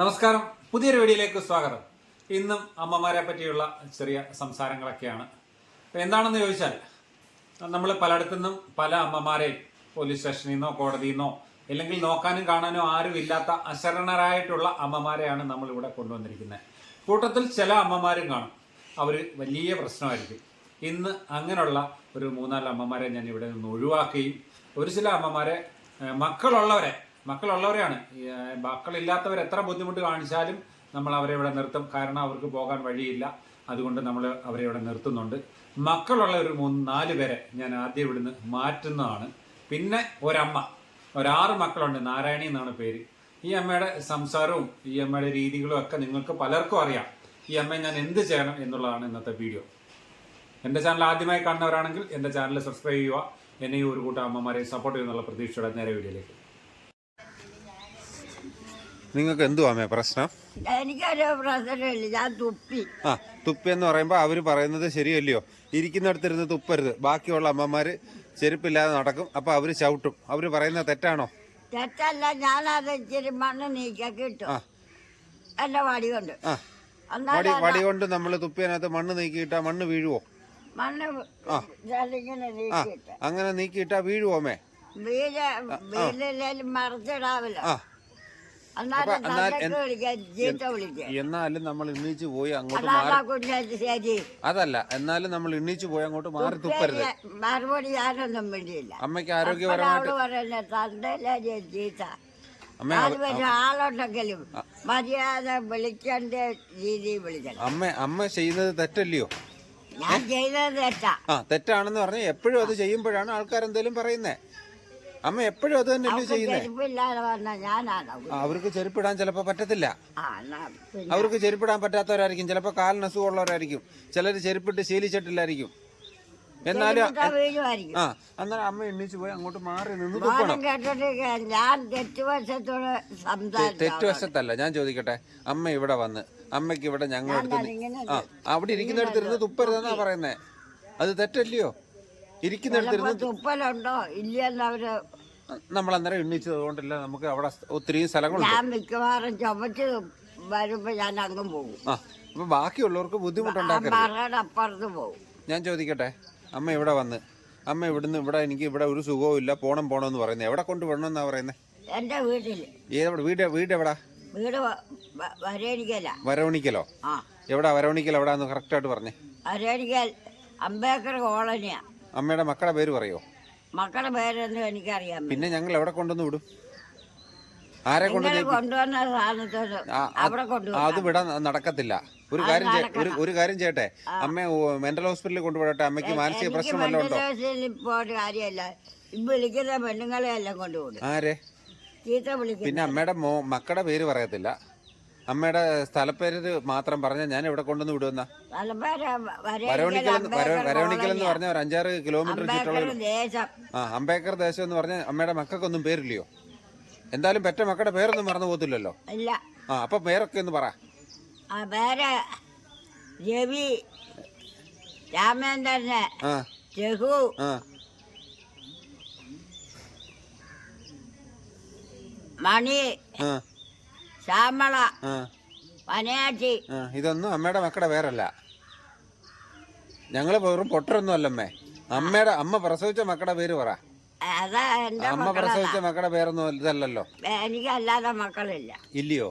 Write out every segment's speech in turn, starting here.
നമസ്കാരം. പുതിയൊരു വീഡിയോയിലേക്ക് സ്വാഗതം. ഇന്നും അമ്മമാരെ പറ്റിയുള്ള ചെറിയ സംസാരങ്ങളൊക്കെയാണ്. എന്താണെന്ന് ചോദിച്ചാൽ നമ്മൾ പലയിടത്തു നിന്നും പല അമ്മമാരെയും പോലീസ് സ്റ്റേഷനിൽ നിന്നോ കോടതിയിൽ നിന്നോ അല്ലെങ്കിൽ നോക്കാനും കാണാനോ ആരും ഇല്ലാത്ത അശരണരായിട്ടുള്ള അമ്മമാരെയാണ് നമ്മൾ ഇവിടെ കൊണ്ടുവന്നിരിക്കുന്നത്. കൂട്ടത്തിൽ ചില അമ്മമാരും കാണും. അവർ വലിയ പ്രശ്നമായിരിക്കും. ഇന്ന് അങ്ങനെയുള്ള ഒരു മൂന്നാൽ അമ്മമാരെ ഞാൻ ഇവിടെ നിന്ന് ഒഴിവാക്കുകയും ഒരു ചില അമ്മമാരെ മക്കളുള്ളവരെ മക്കളുള്ളവരെയാണ് മക്കളില്ലാത്തവർ എത്ര ബുദ്ധിമുട്ട് കാണിച്ചാലും നമ്മൾ അവരെ ഇവിടെ നിർത്തും. കാരണം അവർക്ക് പോകാൻ വഴിയില്ല. അതുകൊണ്ട് നമ്മൾ അവരെ ഇവിടെ നിർത്തുന്നുണ്ട്. മക്കളുള്ള ഒരു മൂന്ന് നാല് പേരെ ഞാൻ ആദ്യം ഇവിടുന്ന് മാറ്റുന്നതാണ്. പിന്നെ ഒരമ്മ. ഒരാറ് മക്കളുണ്ട്. നാരായണി എന്നാണ് പേര്. ഈ അമ്മയുടെ സംസാരവും ഈ അമ്മയുടെ രീതികളും ഒക്കെ നിങ്ങൾക്ക് പലർക്കും അറിയാം. ഈ അമ്മയെ ഞാൻ എന്ത് ചെയ്യണം എന്നുള്ളതാണ് ഇന്നത്തെ വീഡിയോ. എന്റെ ചാനൽ ആദ്യമായി കാണുന്നവരാണെങ്കിൽ എന്റെ ചാനൽ സബ്സ്ക്രൈബ് ചെയ്യുക. എന്നെയും ഒരു കൂട്ടം അമ്മമാരെ സപ്പോർട്ട് ചെയ്യുന്നുള്ള പ്രതീക്ഷയുടെ നേരെ വീഡിയോയിലേക്ക്. നിങ്ങൾക്ക് എന്തുവാമേ പ്രശ്നം? എനിക്കൊരു പ്രശ്നമില്ല ഞാൻ തുപ്പി. ആ തുപ്പി എന്ന് പറയുമ്പോൾ അവർ പറയുന്നത് ശരിയല്ലയോ? ഇരിക്കുന്നിടത്തിരുന്ന് തുപ്പരുത്. ബാക്കിയുള്ള അമ്മമാർ ചെരുപ്പില്ലാതെ നടക്കും അപ്പൊ അവർ ചവിട്ടും. അവർ പറയുന്നത് തെറ്റാണോ? തെറ്റല്ല ഞാനത് ഇച്ചിരി മണ്ണ് ആ. വടി കൊണ്ട്. ആ. വടി വടി കൊണ്ട് നമ്മൾ തുപ്പിയതിനകത്ത് മണ്ണ് നീക്കിയിട്ടാ മണ്ണ് വീഴുവോ? മണ്ണ് ആ. ഇങ്ങനെ ആ. അങ്ങനെ നീക്കിയിട്ടാ വീഴുവോമേ വീഴ വീട്ടിലേലും മറിച്ചിടാവില്ല ആ. എന്നാലും നമ്മൾ എണ്ണീച്ച് പോയി അങ്ങോട്ട് മാറി അതല്ല എന്നാലും നമ്മൾ എണ്ണീച്ച് പോയി അങ്ങോട്ട് മാറി തുപ്പരുത്. മറുപടി വേണ്ടിയില്ല അമ്മയ്ക്ക് ആരോഗ്യപരമായിട്ട് പറയുന്നത് ആളുണ്ടെങ്കിലും മര്യാദ വിളിക്കേണ്ട രീതിയിൽ വിളിക്കണം. അമ്മ അമ്മ ചെയ്യുന്നത് തെറ്റല്ലയോ? ഞാൻ ചെയ്തത് തെറ്റാ. ആ തെറ്റാണെന്ന് പറഞ്ഞാൽ എപ്പോഴും അത് ചെയ്യുമ്പോഴാണ് ആൾക്കാരെന്തേലും എന്തെങ്കിലും പറയുന്നേ. അമ്മ എപ്പോഴും അത് തന്നെ ചെയ്യുന്നത് ചെരുപ്പില്ലാതെ ഞാനാണോ? അവർക്ക് ചെരുപ്പിടാൻ ചിലപ്പോൾ പറ്റത്തില്ല. ആ എന്നാ പിന്നെ. അവർക്ക് ചെരുപ്പിടാൻ പറ്റാത്തവരായിരിക്കും. ചിലപ്പോൾ കാലിന് അസുഖമുള്ളവരായിരിക്കും ചിലർ ചെരുപ്പിട്ട് ശീലിച്ചിട്ടില്ലായിരിക്കും. എന്നാലും ചെരുപ്പിട്ടാ വീഴുമായിരിക്കും. ആ അന്നേരം അമ്മ എണ്ണീച്ച് പോയി അങ്ങോട്ട് മാറി നിന്ന് തുപ്പണം കേട്ടിട്ട് ഞാൻ തെറ്റുവശത്തോട് സംസാരിച്ചു തെറ്റുവശത്തല്ല ഞാൻ ചോദിക്കട്ടെ? അമ്മ ഇവിടെ വന്ന് അമ്മയ്ക്ക് ഇവിടെ ഞങ്ങൾ എടുത്ത് നി- ഇങ്ങനെ ആ അവിടെ ഇരിക്കുന്നിടത്തിരുന്ന് തുപ്പരുതെന്നാ പറയുന്നേ. അത് തെറ്റല്ലയോ? ഇരിക്കുന്നിടത്തിരുന്ന് തുപ്പലുണ്ടോ? കൊണ്ടില്ല അവർ. നമ്മൾ അന്നേരം എണ്ണീച്ചത് കൊണ്ടല്ല നമുക്ക് അവിടെ ഒത്തിരി സ്ഥലങ്ങളുണ്ട്. ഞാൻ മിക്കവാറും ചുമച്ച് വരുമ്പോ ഞാൻ അങ്ങും പോകും. ആ അപ്പൊ ബാക്കിയുള്ളവർക്ക് ബുദ്ധിമുട്ടുണ്ടാക്കരുത്. മറയുടെ അപ്പുറത്ത് പോകും. ഞാൻ ചോദിക്കട്ടെ അമ്മ ഇവിടെ വന്ന് അമ്മ ഇവിടുന്ന് ഇവിടെ എനിക്ക് ഇവിടെ ഒരു സുഖവും ഇല്ല പോണം പോണം എന്ന് പറയുന്നത്. എവിടെ കൊണ്ട് വിടണമെന്നാ പറയുന്നത് എന്റെ വീട്ടിൽ. ഏതെവിടെ വീട്? വീട് എവിടാ? വീട് വ- വ- വരവണിക്കലോ? ആ. എവിടാ വരവണിക്കൽ എവിടാന്ന് കറക്റ്റായിട്ട് പറഞ്ഞേ. വരവണിക്കൽ അംബേദ്കർ കോളനിയാ. അമ്മയുടെ മക്കളുടെ പേര് പറയോ? മക്കളുടെ പേരൊന്നും എനിക്കറിയാം പിന്നെ ഞങ്ങൾ എവിടെ കൊണ്ടുവന്ന് വിടും? ആരെ കൊണ്ട് കൊണ്ടുവന്ന അത് വിട നടക്കത്തില്ല. ഒരു കാര്യം ഒരു കാര്യം ചെയ്യട്ടെ? അമ്മ മെന്റൽ ഹോസ്പിറ്റലിൽ കൊണ്ടുപോകട്ടെ അമ്മയ്ക്ക് മാനസിക പ്രശ്നം വല്ലതും ഉണ്ടോ? കാര്യമല്ല. വിളിക്കുന്ന പെണ്ണുങ്ങളെ എല്ലാം കൊണ്ടുപോകും ആരെ? ചീത്ത പിന്നെ അമ്മയുടെ മക്കളുടെ പേര് പറയത്തില്ല. അമ്മയുടെ സ്ഥലപ്പേര് മാത്രം പറഞ്ഞാൽ ഞാൻ എവിടെ കൊണ്ടുവന്ന് വിടുന്ന വരവണിക്കൽ എന്ന് പറഞ്ഞ ഒരു അഞ്ചാറ് കിലോമീറ്റർ ചുറ്റുള്ള ആ അംബേദ്കർ ദേശം എന്ന് പറഞ്ഞ അമ്മയുടെ മക്കൾക്കൊന്നും പേരില്ലയോ? എന്തായാലും പെറ്റ മക്കളുടെ പേരൊന്നും മറന്നു പോകത്തില്ലല്ലോ? ആ അപ്പൊ പേരൊക്കെ ഒന്ന് പറ. പേര് രവി രാമേന്ദ്രന് രഘു. മണി. ശ്യാമള ആ. ഇതൊന്നും അമ്മയുടെ മക്കളുടെ പേരല്ല. ഞങ്ങൾ വെറും പൊട്ടരൊന്നും അല്ലമ്മേ. അമ്മയുടെ അമ്മ പ്രസവിച്ച മക്കളുടെ പേര് പറ. അതാ എന്റെ അമ്മ പ്രസവിച്ച മക്കളുടെ പേരൊന്നും ഇതല്ലല്ലോ. എനിക്ക് അല്ലാതെ മക്കളില്ല. ഇല്ലയോ?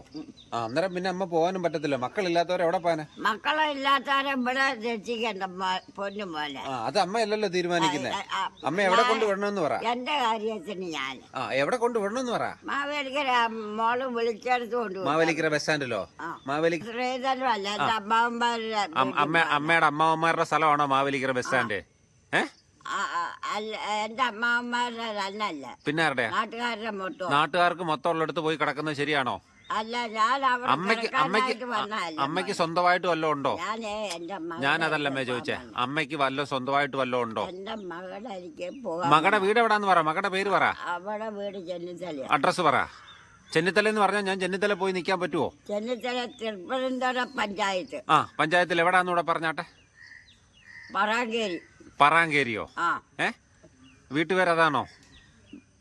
ആ അന്നേരം പിന്നെ അമ്മ പോകാനും പറ്റത്തില്ല. മക്കളില്ലാത്തവരെ എവിടെ പോകാനാ? മക്കളില്ലാത്തവരെ ഇവിടെ രക്ഷിക്കണ്ട പൊന്നു പോലെ ആ അത് അമ്മയല്ലല്ലോ തീരുമാനിക്കുന്നേ. ആ, ആ, അമ്മ എവിടെ കൊണ്ട് വിടണമെന്ന് പറ. എന്റെ കാര്യത്തിന് ഞാൻ. ആ എവിടെ കൊണ്ട് വിടണമെന്ന് പറ. മാവേലിക്കര മോൾ വിളിച്ചെടുത്ത് കൊണ്ടു മാവേലിക്കര ബസ് സ്റ്റാൻഡിലോ? ആ. മാവേലി ശ്രീധരനും അല്ല എന്റെ അമ്മാവന്മാരുടെ അമ്മ അമ്മയുടെ അമ്മാവന്മാരുടെ സ്ഥലമാണോ മാവേലിക്കര ബസ് സ്റ്റാൻഡ്? ഏ? ആ, ആ, അല്ല എന്റെ അമ്മാവന്മാരുടെ തന്നല്ല. പിന്നെ ആരുടെ? നാട്ടുകാരുടെ മൊത്തം നാട്ടുകാർക്ക് മൊത്തം ഉള്ളിടത്ത് പോയി കിടക്കുന്നത് ശരിയാണോ? അല്ല ഞാൻ അവിടെ അമ്മയ്ക്ക് അമ്മയ്ക്ക് കിടക്കാനായിട്ട് വന്നതല്ല അമ്മയ്ക്ക് സ്വന്തമായിട്ട് വല്ലതും ഉണ്ടോ? ഞാനേ എന്റെ ചോദിച്ചേ. അമ്മയ്ക്ക് വല്ല സ്വന്തമായിട്ട് വല്ലതും ഉണ്ടോ? എന്റെ മകളുടെ എനിക്ക് പോകാൻ മകളുടെ വീട് എവിടാന്ന് പറ മകളുടെ പേര് പറ. അവിടെ വീട് ചെന്നിത്തല അഡ്രസ്സ് പറ. ചെന്നിത്തല എന്ന് പറഞ്ഞാൽ ഞാൻ ചെന്നിത്തല പോയി നിൽക്കാൻ പറ്റുമോ ചെന്നിത്തല തിരുപ്പനന്തപുരം പഞ്ചായത്ത്. ആ പഞ്ചായത്തിൽ എവിടാന്നൂടെ പറഞ്ഞാട്ടെ? പറങ്കേരി പറാങ്കേരിയോ? ആ. ഏ? വീട്ടുപേരതാണോ?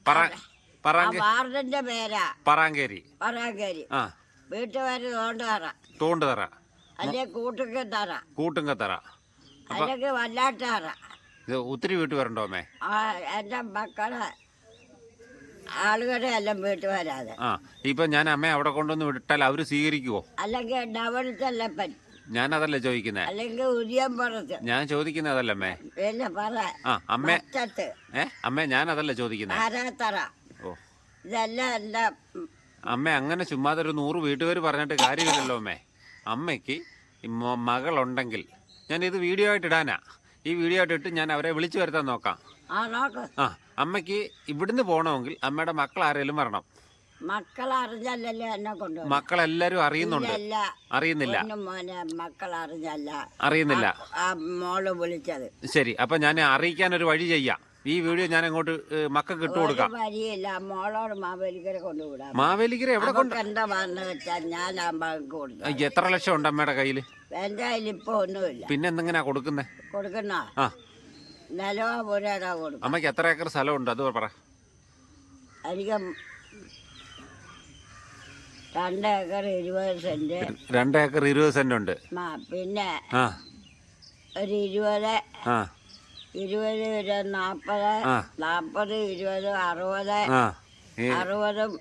പറ പറാങ്ക വാർഡിന്റെ പേരാ. പറാങ്കേരി. പറങ്കേരി. ആ. വീട്ടുപേര് തോണ്ടുതറ. തോണ്ട് തറ അല്ലെ കൂട്ടുക കൂട്ടുങ്കത്തറ കൂട്ടുങ്ക തറ അല്ലെങ്കിൽ വല്ലാട്ടറ ഇത് ഒത്തിരി വീട്ടുപേരുണ്ടോ അമ്മേ? ആ എന്റെ മക്കളെ ആളുകളുടെ എല്ലാം വീട്ടുപേരാതെ ആ. ഇപ്പൊ ഞാൻ അമ്മയെ അവിടെ കൊണ്ടുവന്ന് വിട്ടാൽ അവർ സ്വീകരിക്കുവോ? അല്ലെങ്കിൽ ഡബിൾ ചെല്ലപ്പൻ. ഞാനതല്ലേ ചോദിക്കുന്നേ? അല്ലെങ്കിൽ ഉരിയമ്പുറത്ത് ഞാൻ ചോദിക്കുന്നത് അതല്ല അമ്മേ പിന്നെ പറ. ആ അമ്മേ. ഏ അമ്മേ ഞാനതല്ല ചോദിക്കുന്നേ? ആരാത്തറ. ഓ. ഇതെല്ലാം അമ്മ അങ്ങനെ ചുമ്മാതെ ഒരു നൂറ് വീട്ടുകാർ പറഞ്ഞിട്ട് കാര്യമില്ലല്ലോ അമ്മേ. അമ്മയ്ക്ക് മകൾ ഉണ്ടെങ്കിൽ മകളുണ്ടെങ്കിൽ ഞാൻ ഇത് വീഡിയോ ആയിട്ട് ഇടാനാ. ഈ വീഡിയോ ആയിട്ട് ഇട്ട് ഞാൻ അവരെ വിളിച്ചു വരുത്താൻ നോക്കാം. ആ നോക്ക്. ആ അമ്മയ്ക്ക് ഇവിടുന്ന് പോകണമെങ്കിൽ അമ്മയുടെ മക്കൾ ആരെങ്കിലും വരണം. എന്നെ കൊണ്ടുപോകും മക്കളെല്ലാരും അറിയുന്നുണ്ട്. അറിയുന്നില്ല. അറിയുന്നില്ല. ആ മോൾ വിളിച്ചത്. ശരി അപ്പൊ ഞാൻ അറിയിക്കാൻ ഒരു വഴി ചെയ്യാം. ഈ വീഡിയോ ഞാൻ അങ്ങോട്ട് മക്കൾക്ക് ഇട്ട് കൊടുക്കാം. വഴിയില്ല. മോളോട് മാവേലിക്കര കൊണ്ടുവിടാം. മാവേലിക്കര എവിടെ കൊണ്ട് എന്താ വെച്ചാൽ ഞാൻ ആ മകൾക്ക് എത്ര ലക്ഷം ഉണ്ട് അമ്മയുടെ കയ്യിൽ? എന്റെ കയ്യിൽ ഇപ്പൊ ഒന്നുമില്ല. പിന്നെ എന്തെങ്ങനെയാ കൊടുക്കുന്നേ? കൊടുക്കുന്ന? ആ. നിലവാ പോരാടാ കൊടുക്കും അമ്മയ്ക്ക് എത്ര ഏക്കർ സ്ഥലമുണ്ട്? അത് പറ. എനിക്ക് രണ്ട് ഏക്കർ ഇരുപത് സെന്റ്. രണ്ട് ഏക്കർ ഇരുപത് സെന്റ് ഉണ്ട് ആ, പിന്നെ ആ. ഒരു ഇരുപത് ആ. ഇരുപത് ഒരു നാൽപ്പത്. നാൽപ്പത് ഇരുപത് അറുപത് അറുപതും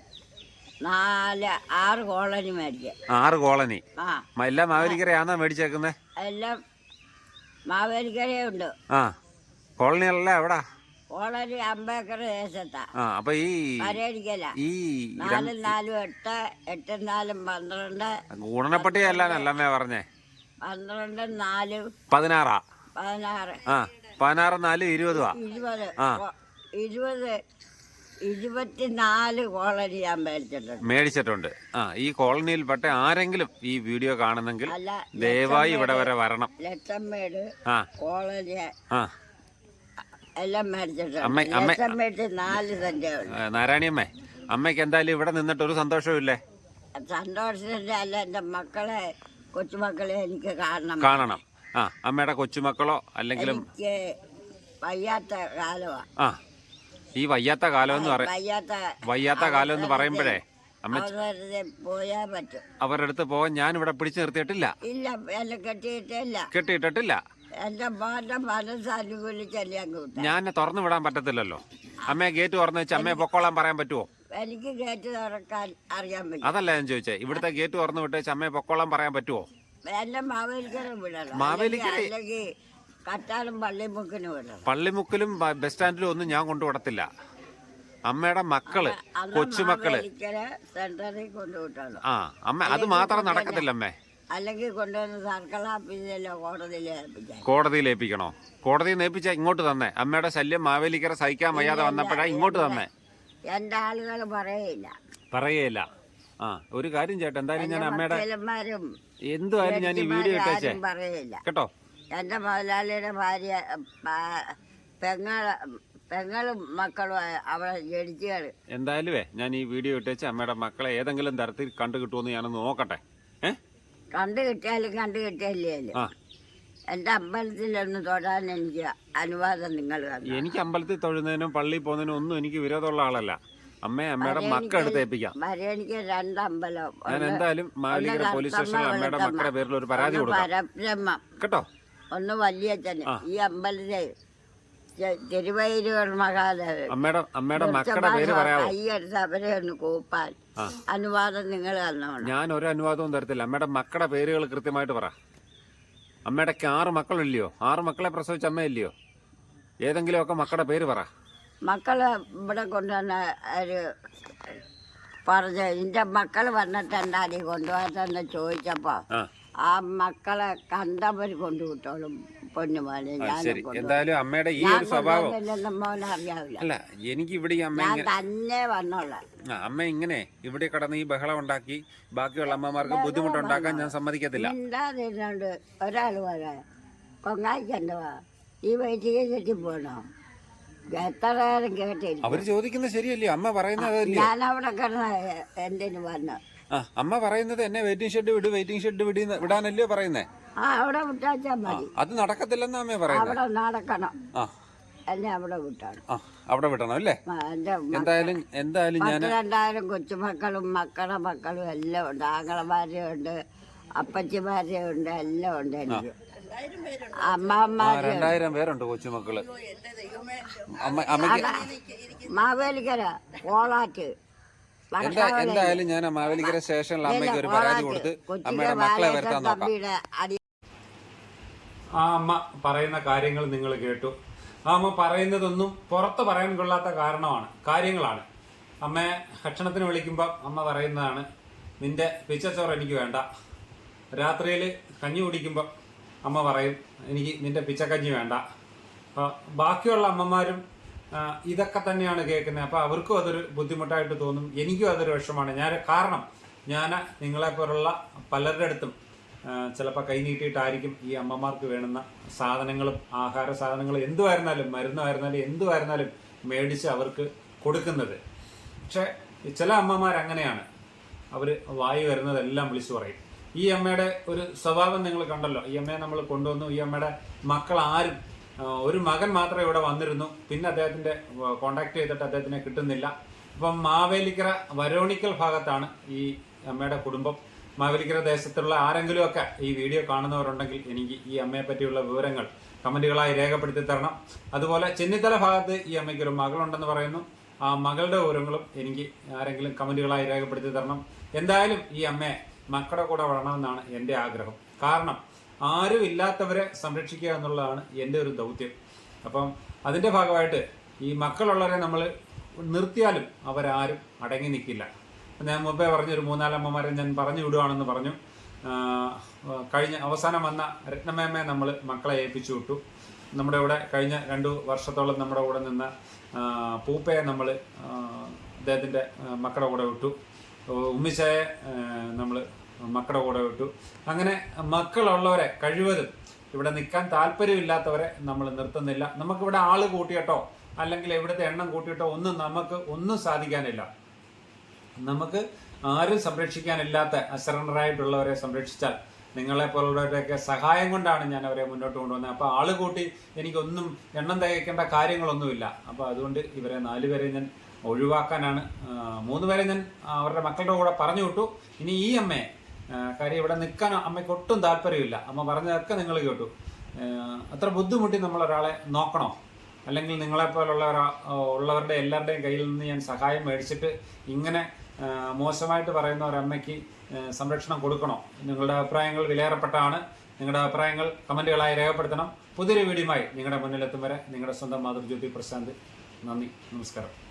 നാല് ആറ് കോളനി മേടിക്കുക ആറ് കോളനി. ആ. എല്ലാം മാവേലിക്കരയാണോ മേടിച്ചേക്കുന്നത് എല്ലാം മാവേലിക്കരയുണ്ട്. ആ. കോളനികളെല്ലാം എവിടാ? കോളനി അമ്പേക്കർ ദേശത്താ. ആ അപ്പൊ ഈ വരടിക്കല ഈ നാലും നാലും എട്ട് എട്ടും നാലും പന്ത്രണ്ട് ഗുണനപ്പട്ടി അല്ലാന്നല്ലേ പറഞ്ഞേ. പന്ത്രണ്ട് നാലും പതിനാറാ. പതിനാറ്. ആ പതിനാറ് നാല് ഇരുപത്. ഇരുപത് ഇരുപത് ഇരുപത്തിനാല് കോളനി ഞാൻ മേടിച്ചിട്ടുണ്ട്. മേടിച്ചിട്ടുണ്ട്. ആ ഈ കോളനിയിൽപ്പെട്ട ആരെങ്കിലും ഈ വീഡിയോ കാണുന്നെങ്കിൽ ദയവായി ഇവിടെ വരെ വരണം. ലക്ഷം ആ. കോളനി ആ. എല്ലാം മേടിച്ചിട്ടുണ്ട്. നാല് സെന്റേ നാരായണിയമ്മേ അമ്മയ്ക്ക് എന്തായാലും ഇവിടെ നിന്നിട്ട് ഒരു സന്തോഷമില്ലേ സന്തോഷത്തിന്റെ അല്ല എന്റെ മക്കളെ കൊച്ചുമക്കളെ എനിക്ക് കാണണം. കാണണം. ആ അമ്മയുടെ കൊച്ചുമക്കളോ അല്ലെങ്കിലും വയ്യാത്ത കാലമാ ആ ഈ വയ്യാത്ത കാലം എന്ന് പറയാത്ത വയ്യാത്ത കാലം എന്ന് പറയുമ്പോഴേ അമ്മ അവരുടെ പോയാ പറ്റും. അവരുടെ അടുത്ത് പോകാൻ ഞാൻ ഇവിടെ പിടിച്ചു നിർത്തിയിട്ടില്ല. ഇല്ല എന്നെ കെട്ടിയിട്ടില്ല മനസ്സ് അനുകൂലിച്ചല്ലേ അങ്ങ് വിട്ട ഞാൻ തുറന്നു വിടാൻ പറ്റത്തില്ലല്ലോ. അമ്മയെ ഗേറ്റ് തുറന്നു വെച്ച് അമ്മയെ പൊക്കോളാൻ പറയാൻ പറ്റുമോ എനിക്ക് ഗേറ്റ് തുറക്കാൻ അറിയാൻ പറ്റും. അതല്ല ഞാൻ ചോദിച്ചേ ഇവിടുത്തെ ഗേറ്റ് തുറന്നു വിട്ട് വെച്ച് അമ്മയെ പൊക്കോളാൻ പറയാൻ പറ്റുമോ എല്ലാം മാവേലിക്കര വിടണം. മാവേലിക്കര- അല്ലെങ്കിൽ- അല്ലെങ്കിൽ കറ്റാലും പള്ളിമുക്കിന് വിടണം. പള്ളിമുക്കിലും ബ- ബസ് സ്റ്റാൻഡിലും ഒന്നും ഞാൻ കൊണ്ടുവിടത്തില്ല അമ്മയുടെ മക്കൾ കൊച്ചുമക്കൾ. മാവേലിക്കര സെന്ററിൽ കൊണ്ടുവിട്ടണം ആ അമ്മ അത് മാത്രം നടക്കത്തില്ല അമ്മേ. അല്ലെങ്കിൽ കൊണ്ടുവന്ന് സർക്കിൾ ഓഫീസിലോ കോടതിയിൽ ഏൽപ്പിക്കാം കോടതിയിൽ ഏൽപ്പിക്കണോ? കോടതിയിൽ നിന്ന് ഏൽപ്പിച്ച ഇങ്ങോട്ട് തന്നെ. അമ്മയുടെ ശല്യം മാവേലിക്കര സഹിക്കാൻ വയ്യാതെ വന്നപ്പോഴാ ഇങ്ങോട്ട് തന്നെ. എന്റെ ആളുകൾ പറയില്ല പറയേയില്ല. ആ ഒരു കാര്യം ചേട്ടാ എന്തായാലും ഞാൻ അമ്മയുടെ വക്കീലന്മാരും എന്തുമായാലും ഞാൻ ഈ വീഡിയോ ഇട്ടേച്ചേ. പറയില്ല കേട്ടോ? എന്റെ മുതലാളിയുടെ ഭാര്യ പ- പെങ്ങൾ പെങ്ങളും മക്കളും അവളെ ജനിച്ചു എന്തായാലുവേ ഞാൻ ഈ വീഡിയോ ഇട്ടേച്ച് അമ്മയുടെ മക്കളെ ഏതെങ്കിലും തരത്തിൽ കണ്ടു കിട്ടുമെന്ന് ഞാനൊന്ന് നോക്കട്ടെ. കണ്ടു കിട്ടിയാലും കണ്ടു കിട്ടിയല്ലേ എന്റെ അമ്പലത്തിൽ ഒന്ന് തൊടാൻ എനിക്ക് അനുവാദം നിങ്ങൾ എനിക്ക് അമ്പലത്തിൽ തൊഴുന്നതിനും പള്ളിയിൽ പോകുന്നതിനും ഒന്നും എനിക്ക് വിരോധമുള്ള ആളല്ല. അമ്മയെ അമ്മയുടെ മക്കളെടുത്ത് ഏൽപ്പിക്കാം മരണിക്ക് രണ്ട് അമ്പലം ഞാൻ എന്തായാലും മാവേലിക്കര പോലീസ് സ്റ്റേഷനിൽ അമ്മയുടെ മക്കളുടെ പേരിൽ ഒരു പരാതി ഒന്ന് കൊടുക്കാം. കേട്ടോ? ഒന്ന് വലിയ ഈ അമ്പലത്തെ തിരുവൈരൂർ മഹാദേവൻ. അമ്മയുടെ അമ്മയുടെ മക്കളുടെ പേര് പറയാമോ കൈയെടുത്ത് അവരെ ഒന്ന് കൂപ്പാൻ. അനുവാദം നിങ്ങൾ തന്നോണം. ഞാൻ ഒരു അനുവാദവും തരത്തില്ല. അമ്മയുടെ മക്കളുടെ പേരുകൾ കൃത്യമായിട്ട് പറ. അമ്മയുടെ ആറ് മക്കളില്ലയോ ആറ് മക്കളെ പ്രസവിച്ച അമ്മയില്ലയോ ഏതെങ്കിലും ഒക്കെ മക്കളുടെ പേര് പറ. മക്കൾ ഇവിടെ കൊണ്ടുവന്ന ഒരു പറഞ്ഞ എന്റെ മക്കൾ വന്നിട്ട് എന്താ നീ കൊണ്ടുപോകാത്തെന്ന് ചോദിച്ചപ്പോ ആ മക്കളെ കണ്ടവർ കൊണ്ടുവിട്ടോളും പൊന്നുമോനെ. ഞാൻ ശരി. എന്തായാലും അമ്മയുടെ ഈ ഒരു സ്വഭാവം മോനെ അറിയാവില്ല. അല്ല എനിക്ക് ഇവിടെ ഈ അമ്മ ഞാൻ ഇങ്ങനെ തന്നെ വന്നോളാം. ആ, അമ്മ ഇങ്ങനെ ഇവിടെ കടന്ന് ഈ ബഹളം ഉണ്ടാക്കി ബാക്കിയുള്ള അമ്മമാർക്ക് ബുദ്ധിമുട്ടുണ്ടാക്കാൻ ഞാൻ സമ്മതിക്കത്തില്ല. മിണ്ടാതിരുന്നോണ്ട് ഒരാൾ പറയാ കൊങ്ങായിക്കെന്തുവാ ഈ വയറ്റിಗೆ ചുറ്റി പോണോ? എത്ര നേരം കേട്ടില്ല അവർ ചോദിക്കുന്നത് ശരിയല്ലേ അമ്മ പറയുന്നത് അതല്ലേ ഞാൻ അവിടെ കിടന്ന എന്തിനു വന്നു? അമ്മ പറയുന്നത് എന്നെ വെയിറ്റിംഗ് ഷെഡ് വിട് വെയിറ്റിംഗ് ഷെഡ് വിടി വിടാനല്ലേ പറയുന്നേ? ആ അവിടെ വിട്ടാച്ചാ മതി. അത് നടക്കത്തില്ലെന്നാ അമ്മ പറയുന്നത് അവിടെ നടക്കണം. ആ. എന്നെ അവിടെ വിട്ടാണ്. ആ അവിടെ വിടണം അല്ലേ? ആ, എന്റെ എന്തായാലും എന്തായാലും ഞാൻ പത്ത് രണ്ടായിരം കൊച്ചുമക്കളും മക്കളുടെ മക്കളും എല്ലാം ഉണ്ട്. ആങ്ങളമാരും ഉണ്ട് അപ്പച്ചിമാരും ഉണ്ട് എല്ലാം ഉണ്ട് എനിക്ക്. ആ അമ്മമാരും രണ്ടായിരം പേരുണ്ട് കൊച്ചുമക്കൾ. അമ്മ അമ്മയ്ക്ക് മാവേലിക്കര കോളാറ്റ്. എന്താ എന്തായാലും ഞാൻ ആ മാവേലിക്കര സ്റ്റേഷനിൽ അമ്മയ്ക്ക് ഒരു പരാതി കൊടുത്ത് അമ്മയുടെ മക്കളെ വരുത്താൻ നോക്കാം. ആ അമ്മ പറയുന്ന കാര്യങ്ങൾ നിങ്ങൾ കേട്ടു. ആ അമ്മ പറയുന്നതൊന്നും പുറത്ത് പറയാൻ കൊള്ളാത്ത കാരണമാണ് കാര്യങ്ങളാണ്. അമ്മയെ ഭക്ഷണത്തിന് വിളിക്കുമ്പോൾ അമ്മ പറയുന്നതാണ് നിന്റെ പിച്ചച്ചോറ് എനിക്ക് വേണ്ട. രാത്രിയിൽ കഞ്ഞി കുടിക്കുമ്പോൾ അമ്മ പറയും എനിക്ക് നിന്റെ പിച്ചക്കഞ്ഞി വേണ്ട. ബാക്കിയുള്ള അമ്മമാരും ഇതൊക്കെ തന്നെയാണ് കേൾക്കുന്നത്. അപ്പൊ അവർക്കും അതൊരു ബുദ്ധിമുട്ടായിട്ട് തോന്നും. എനിക്കും അതൊരു വിഷമാണ് ഞാൻ കാരണം ഞാൻ നിങ്ങളെപ്പോലുള്ള പലരുടെ അടുത്തും ചിലപ്പോൾ കൈ നീട്ടിയിട്ടായിരിക്കും ഈ അമ്മമാർക്ക് വേണ്ടുന്ന സാധനങ്ങളും ആഹാര സാധനങ്ങളും എന്തുമായിരുന്നാലും മരുന്നായിരുന്നാലും എന്തുമായിരുന്നാലും മേടിച്ച് അവർക്ക് കൊടുക്കുന്നത്. പക്ഷെ ചില അമ്മമാർ അങ്ങനെയാണ്. അവർ വായി വരുന്നതെല്ലാം വിളിച്ചു പറയും. ഈ അമ്മയുടെ ഒരു സ്വഭാവം നിങ്ങൾ കണ്ടല്ലോ. ഈ അമ്മയെ നമ്മൾ കൊണ്ടുവന്നു. ഈ അമ്മയുടെ മക്കൾ ആരും ഒരു മകൻ മാത്രമേ ഇവിടെ വന്നിരുന്നു. പിന്നെ അദ്ദേഹത്തിന്റെ കോണ്ടാക്ട് ചെയ്തിട്ട് അദ്ദേഹത്തിനെ കിട്ടുന്നില്ല. അപ്പം മാവേലിക്കര വരോണിക്കൽ ഭാഗത്താണ് ഈ അമ്മയുടെ കുടുംബം. മാവേലിക്കര ദേശത്തുള്ള ആരെങ്കിലും ഒക്കെ ഈ വീഡിയോ കാണുന്നവരുണ്ടെങ്കിൽ എനിക്ക് ഈ അമ്മയെ പറ്റിയുള്ള വിവരങ്ങൾ കമന്റുകളായി രേഖപ്പെടുത്തി തരണം. അതുപോലെ ചെന്നിത്തല ഭാഗത്ത് ഈ അമ്മയ്ക്ക് ഒരു മകളുണ്ടെന്ന് പറയുന്നു. ആ മകളുടെ വിവരങ്ങളും എനിക്ക് ആരെങ്കിലും കമന്റുകളായി രേഖപ്പെടുത്തി തരണം. എന്തായാലും ഈ അമ്മയെ മക്കളുടെ കൂടെ വളരണമെന്നാണ് എന്റെ ആഗ്രഹം. കാരണം ആരും ഇല്ലാത്തവരെ സംരക്ഷിക്കുക എന്നുള്ളതാണ് എന്റെ ഒരു ദൗത്യം. അപ്പം അതിന്റെ ഭാഗമായിട്ട് ഈ മക്കളുള്ളവരെ നമ്മൾ നിർത്തിയാലും അവരാരും അടങ്ങി നിൽക്കില്ല. ഞാൻ മുമ്പേ പറഞ്ഞൊരു മൂന്നാലമ്മമാരെ ഞാൻ പറഞ്ഞു വിടുവാണെന്ന് പറഞ്ഞു. കഴിഞ്ഞ അവസാനം വന്ന രത്നമേമ്മയെ നമ്മൾ മക്കളെ ഏൽപ്പിച്ചു വിട്ടു. നമ്മുടെ ഇവിടെ കഴിഞ്ഞ രണ്ടു വർഷത്തോളം നമ്മുടെ കൂടെ നിന്ന പൂപ്പയെ നമ്മൾ അദ്ദേഹത്തിന്റെ മക്കളുടെ കൂടെ വിട്ടു. ഉമ്മിച്ചയെ നമ്മൾ മക്കളുടെ കൂടെ വിട്ടു. അങ്ങനെ മക്കളുള്ളവരെ കഴിവതും ഇവിടെ നിൽക്കാൻ താല്പര്യമില്ലാത്തവരെ നമ്മൾ നിർത്തുന്നില്ല. നമുക്കിവിടെ ആൾ കൂട്ടിയിട്ടോ അല്ലെങ്കിൽ ഇവിടുത്തെ എണ്ണം കൂട്ടിയിട്ടോ ഒന്നും നമുക്ക് ഒന്നും സാധിക്കാനില്ല. നമുക്ക് ആരും സംരക്ഷിക്കാനില്ലാത്ത അസറണ്ടറായിട്ടുള്ളവരെ സംരക്ഷിച്ചാൽ നിങ്ങളെ പോലുള്ളവരുടെയൊക്കെ സഹായം കൊണ്ടാണ് ഞാൻ അവരെ മുന്നോട്ട് കൊണ്ടുവന്നത്. അപ്പോൾ ആൾ കൂട്ടി എനിക്കൊന്നും എണ്ണം തികയ്ക്കേണ്ട കാര്യങ്ങളൊന്നുമില്ല. അപ്പോൾ അതുകൊണ്ട് ഇവരെ നാലുപേരെ ഞാൻ ഒഴിവാക്കാനാണ് മൂന്ന് പേരെ ഞാൻ അവരുടെ മക്കളുടെ കൂടെ പറഞ്ഞു വിട്ടു. ഇനി ഈ അമ്മയെ കാര്യം ഇവിടെ നിൽക്കാൻ അമ്മയ്ക്ക് ഒട്ടും താല്പര്യമില്ല. അമ്മ പറഞ്ഞതൊക്കെ നിങ്ങൾ കേട്ടു. അത്ര ബുദ്ധിമുട്ടി നമ്മൾ ഒരാളെ നോക്കണോ? അല്ലെങ്കിൽ നിങ്ങളെപ്പോലുള്ള ഉള്ളവരുടെ എല്ലാവരുടെയും കയ്യിൽ നിന്ന് ഞാൻ സഹായം മേടിച്ചിട്ട് ഇങ്ങനെ മോശമായിട്ട് പറയുന്ന ഒരമ്മയ്ക്ക് സംരക്ഷണം കൊടുക്കണോ? നിങ്ങളുടെ അഭിപ്രായങ്ങൾ വിലയേറപ്പെട്ടാണ്. നിങ്ങളുടെ അഭിപ്രായങ്ങൾ കമന്റുകളായി രേഖപ്പെടുത്തണം. പുതിയൊരു വീഡിയോയുമായി നിങ്ങളുടെ മുന്നിലെത്തും വരെ നിങ്ങളുടെ സ്വന്തം മാതൃജ്യോതി പ്രശാന്ത്. നന്ദി. നമസ്കാരം.